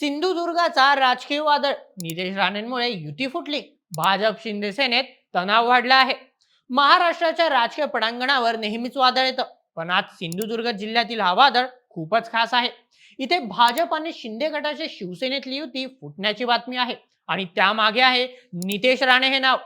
सिंधुदुर्गाचा राजकीय वादळ. नितेश राणेंमुळे युती फुटली. भाजप शिंदे सेनेत तणाव वाढला आहे. महाराष्ट्राच्या राजकीय पटांगणावर नेहमीच वादळ येतं. पण आज सिंधुदुर्ग जिल्ह्यातील हा वादळ खूपच खास आहे. इथे भाजप आणि शिंदे गटाच्या शिवसेनेतली युती फुटण्याची बातमी आहे. आणि त्यामागे आहे नितेश राणे हे नाव.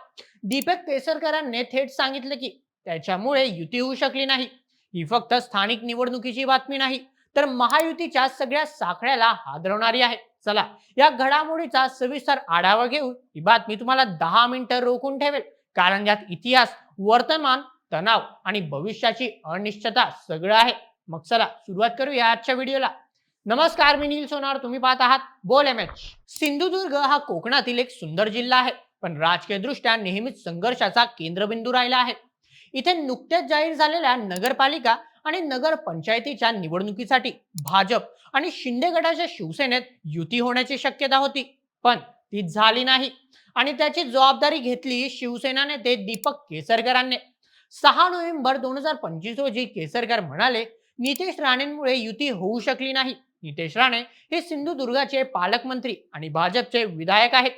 दीपक केसरकरांनी थेट सांगितलं की त्याच्यामुळे युती होऊ शकली नाही. ही फक्त स्थानिक निवडणुकीची बातमी नाही. तर महायुतीच्या सगळ्या साखळ्याला हादरवणारी आहे. चला या घडामोडीचा सविस्तर आढावा घेऊन ही बातमी तुम्हाला दहा मिनिटं रोखून ठेवेल. कारण यात इतिहास वर्तमान तणाव आणि भविष्याची अनिश्चितता सगळं आहे. मग चला सुरुवात करूया आजच्या व्हिडिओला. नमस्कार मी नील सोनार. तुम्ही पाहत आहात बोल एम एच. सिंधुदुर्ग हा कोकणातील एक सुंदर जिल्हा आहे. पण राजकीय दृष्ट्या नेहमीच संघर्षाचा केंद्रबिंदू राहिला आहे. इथे नुकत्याच जाहीर झालेल्या नगरपालिका आणि नगर पंचायतीच्या निवडणुकीसाठी भाजप आणि शिंदे गटाच्या शिवसेनेत युती होण्याची शक्यता होती पण ती झाली नाही. आणि त्याची जबाबदारी घेतली शिवसेना नेते दीपक केसरकरांनी. सहा नोव्हेंबर दोन हजार पंचवीस रोजी केसरकर म्हणाले नितेश राणेंमुळे युती होऊ शकली नाही. नितेश राणे हे सिंधुदुर्गाचे पालकमंत्री आणि भाजपचे विधायक आहेत.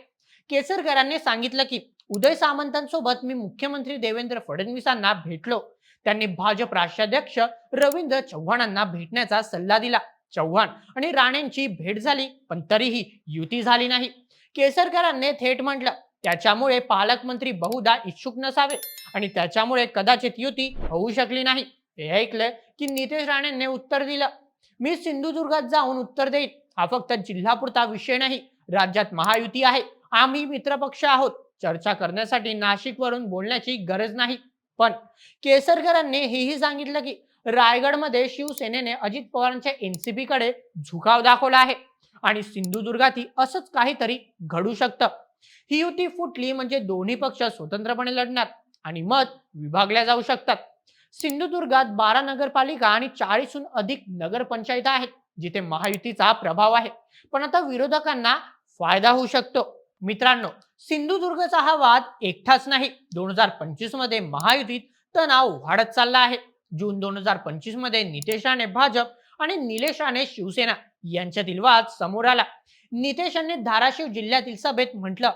केसरकरांनी सांगितलं की उदय सामंतांसोबत मी मुख्यमंत्री देवेंद्र फडणवीसांना भेटलो. त्यांनी भाजप राष्ट्राध्यक्ष रवींद्र चव्हाणांना भेटण्याचा सल्ला दिला. चव्हाण आणि राणेंची भेट झाली पण तरीही युती झाली नाही. केसरकरांनी थेट म्हटलं त्याच्यामुळे पालकमंत्री बहुधा इच्छुक नसावे आणि त्याच्यामुळे कदाचित युती होऊ शकली नाही. हे ऐकलं की नितेश राणेंनी उत्तर दिलं. मी सिंधुदुर्गात जाऊन उत्तर देईन. हा फक्त जिल्हापुरता विषय नाही. राज्यात महायुती आहे. आम्ही मित्रपक्ष आहोत. चर्चा करण्यासाठी नाशिकवरून बोलण्याची गरज नाही. पण केसरकरांनी हेही सांगितलं की रायगडमध्ये शिवसेनेने अजित पवारांच्या एनसीपी कडे झुकाव दाखवला आहे आणि सिंधुदुर्गातही असंच काहीतरी घडू शकतं. ही युती फुटली म्हणजे दोन्ही पक्ष स्वतंत्रपणे लढणार आणि मत विभागल्या जाऊ शकतात. सिंधुदुर्गात बारा नगरपालिका आणि चाळीसहून अधिक नगरपंचायत आहेत जिथे महायुतीचा प्रभाव आहे. पण आता विरोधकांना फायदा होऊ शकतो. मित्रांनो सिंधुदुर्गचा हा वाद एकटाच नाही. दोन हजार पंचवीसमध्ये महायुतीत तणाव वाढत चालला आहे. जून दोन हजार पंचवीसमध्ये नितेश राणे भाजप आणि निलेश राणे शिवसेना यांच्यातील वाद समोर आला. नितेश यांनी धाराशिव जिल्ह्यातील सभेत म्हटलं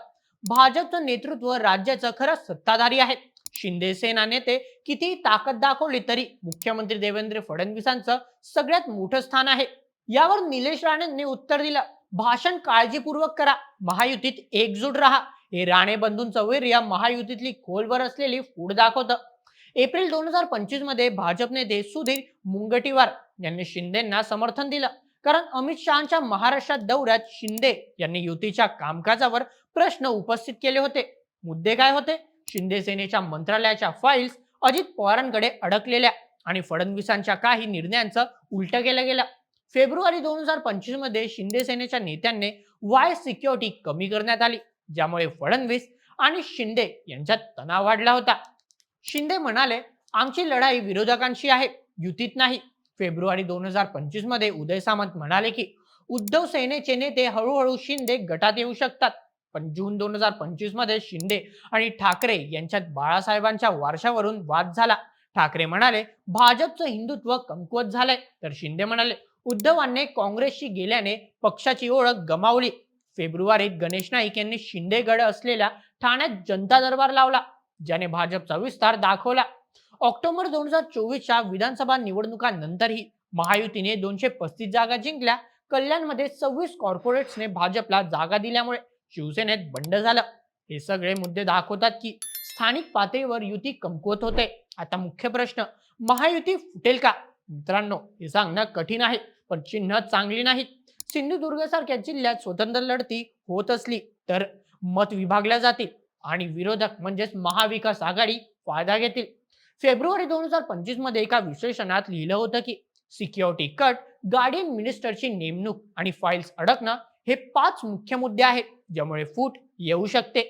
भाजपचं नेतृत्व राज्याचं खरं सत्ताधारी आहे. शिंदे सेना नेते किती ताकद दाखवली तरी मुख्यमंत्री देवेंद्र फडणवीसांचं सगळ्यात मोठं स्थान आहे. यावर निलेश राणेंनी उत्तर दिलं. भाषण काळजीपूर्वक करा. महायुतीत एकजूट राहा. हे राणे बंधूंचं या महायुतीतली खोलवर असलेली फूड दाखवतं. एप्रिल दोन हजार पंचवीसमध्ये भाजप नेते सुधीर मुंगटीवार यांनी शिंदेना समर्थन दिलं. कारण अमित शहाच्या महाराष्ट्रात दौऱ्यात शिंदे यांनी युतीच्या कामकाजावर प्रश्न उपस्थित केले होते. मुद्दे काय होते? शिंदे सेनेच्या मंत्रालयाच्या फाईल्स अजित पवारांकडे अडकलेल्या आणि फडणवीसांच्या काही निर्णयांचं उलट केलं गेलं. फेब्रुवारी दोन हजार पंचवीसमध्ये शिंदे सेनेच्या नेत्यांनी वाय सिक्युरिटी कमी करण्यात आली ज्यामुळे फडणवीस आणि शिंदे यांच्यात तणाव वाढला होता. शिंदे म्हणाले आमची लढाई विरोधकांशी आहे युतीत नाही. फेब्रुवारी दोन हजार पंचवीसमध्ये उदय सामंत म्हणाले की उद्धव सेनेचे नेते हळूहळू शिंदे गटात येऊ शकतात. पण जून दोन हजार पंचवीसमध्ये शिंदे आणि ठाकरे यांच्यात बाळासाहेबांच्या वारशावरून वाद झाला. ठाकरे म्हणाले भाजपचं हिंदुत्व कमकुवत झालंय. तर शिंदे म्हणाले उद्धवांनी काँग्रेसशी गेल्याने पक्षाची ओळख गमावली. फेब्रुवारीत गणेश नाईक यांनी शिंदेगड असलेल्या ठाण्यात जनता दरबार लावला ज्याने भाजपचा विस्तार दाखवला. ऑक्टोबर दोन हजार चोवीसच्या विधानसभा निवडणुकांनंतरही महायुतीने दोनशे पस्तीस जागा जिंकल्या. कल्याणमध्ये सव्वीस कॉर्पोरेट्सने भाजपला जागा दिल्यामुळे शिवसेनेत बंड झालं. हे सगळे मुद्दे दाखवतात की स्थानिक पातळीवर युती कमकुवत होते. आता मुख्य प्रश्न महायुती फुटेल का? मित्रांनो हे सांगणं कठीण आहे. पण चिन्ह चांगली नाहीत. सिंधुदुर्ग सारख्या जिल्ह्यात स्वतंत्र लढती होत असली तर मत विभागल्या जातील आणि विरोधक म्हणजेच महाविकास आघाडी फायदा घेतील. फेब्रुवारी दोन हजार पंचवीसमध्ये एका विश्लेषणात लिहिलं होतं की सिक्युरिटी कट गार्डियन मिनिस्टरची नेमणूक आणि फाईल्स अडकणं हे पाच मुख्य मुद्दे आहेत ज्यामुळे फूट येऊ शकते.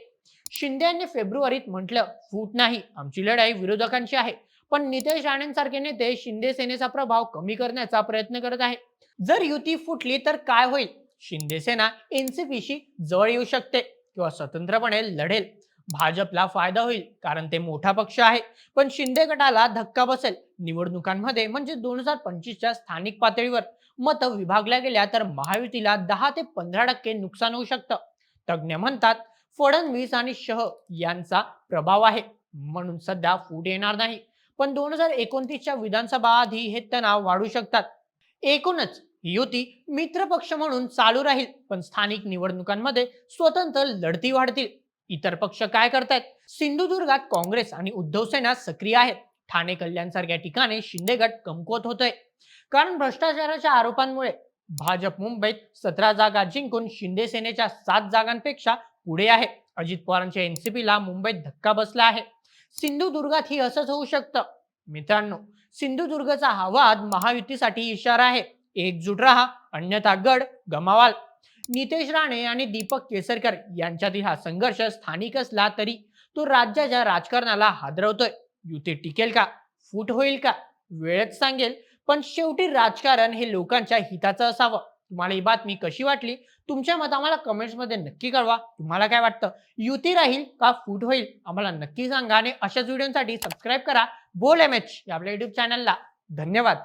शिंदे यांनी फेब्रुवारीत म्हटलं फूट नाही आमची लढाई विरोधकांची आहे. पण नितेश राणेंसारखे नेते शिंदे सेनेचा प्रभाव कमी करण्याचा प्रयत्न करत आहे जर युती फुटली तर काय होईल? शिंदे सेना एनसीपीशी जवळ येऊ शकते किंवा स्वतंत्रपणे लढेल. भाजपला फायदा होईल कारण ते मोठा पक्ष आहे. पण शिंदे गटाला धक्का बसेल. निवडणुकांमध्ये म्हणजे दोन हजार पंचवीसच्या स्थानिक पातळीवर मतं विभागल्या गेल्या तर महायुतीला दहा ते पंधरा टक्के नुकसान होऊ शकतं. तज्ज्ञ म्हणतात फडणवीस आणि शह यांचा प्रभाव आहे. म्हणून सध्या फूट येणार नाही. पण दोन हजार एकोणतीसच्या विधानसभा आधी हे तणाव वाढू शकतात. एकूणच युती मित्रपक्ष म्हणून चालू राहील पण स्थानिक निवडणुकांमध्ये स्वतंत्र लढती वाढतील. इतर पक्ष काय करतायत? सिंधुदुर्गात काँग्रेस आणि उद्धव सेना सक्रिय आहेत. ठाणे कल्याण सारख्या ठिकाणी शिंदे गट कमकुवत होतोय. कारण भ्रष्टाचाराच्या आरोपांमुळे भाजप मुंबईत सतरा जागा जिंकून शिंदे सेनेच्या सात जागांपेक्षा पुढे आहे. अजित पवारांच्या एनसीपीला मुंबईत धक्का बसला आहे. सिंधुदुर्गात ही असंच होऊ शकतं. मित्रांनो सिंधुदुर्गचा हा वाद महायुतीसाठी इशारा आहे. एकजूट राहा अन्यथा गड गमावाल. नितेश राणे आणि दीपक केसरकर यांच्यातील हा संघर्ष स्थानिक असला तरी तो राज्याच्या राजकारणाला हादरवतोय. युती टिकेल का? फूट होईल का? वेळच सांगेल पण शेवटी राजकारण हे लोकांच्या हिताचं असावं. तुम्हाला ही बातमी कशी वाटली? तुमच्या मत आम्हाला कमेंट्समध्ये नक्की कळवा. तुम्हाला काय वाटतं? युती राहील का फूट होईल? आम्हाला नक्की सांगा आणि अशाच व्हिडिओसाठी सबस्क्राईब करा. बोल एम एच या आपल्या युट्यूब चॅनलला धन्यवाद.